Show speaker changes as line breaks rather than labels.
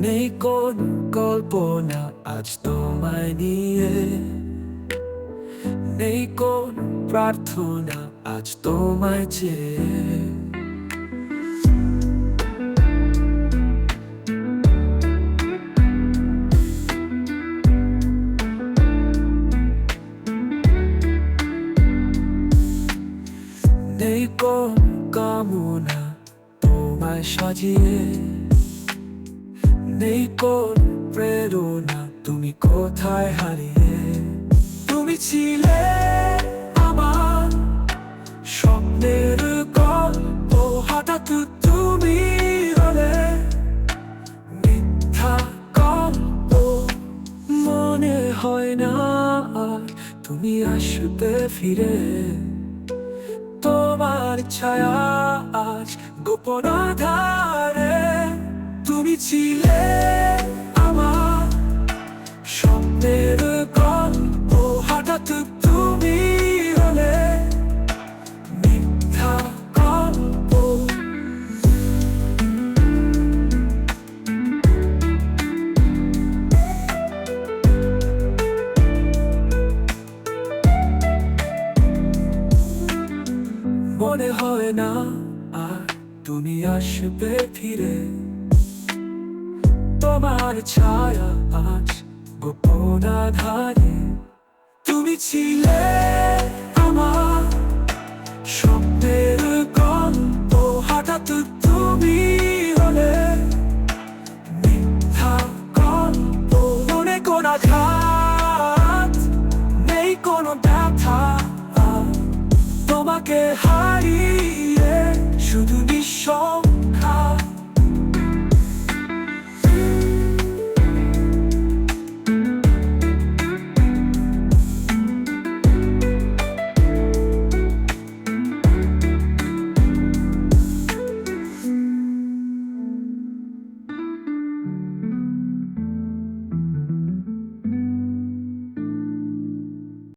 নেই কোন কল্পনা আজ তোমায় নিয়ে। নেই কোন প্রার্থনা আজ তোমায় চেয়ে। নেই কোন কামনা তোমায় সাজিয়ে। নেই কোন প্রেরণা তুমি কোথায় হারিয়ে? তুমি ছিলে আমার স্বপ্নের গল্প। হঠাৎ তুমি হলে মিথ্যা গল্প মনে হয় না আর তুমি আসবে ফিরে। তোমার ছায়া আজ গোপন আধারে। তুমি ছিলে আমার স্বপ্নের গল্প। হঠাৎ তুমি হলে মিথ্যা গল্প। মনে হয় না আর তুমি আসবে ফিরে। তোমার ছায়া আজ গোপনাধারে। তুমি ছিলে আমার স্বপ্নের গল্প, হঠাৎ তুমি হলে মিথ্যা গল্প। মনে কোন নেই কোনো ব্যথা। তোমাকে হারিয়ে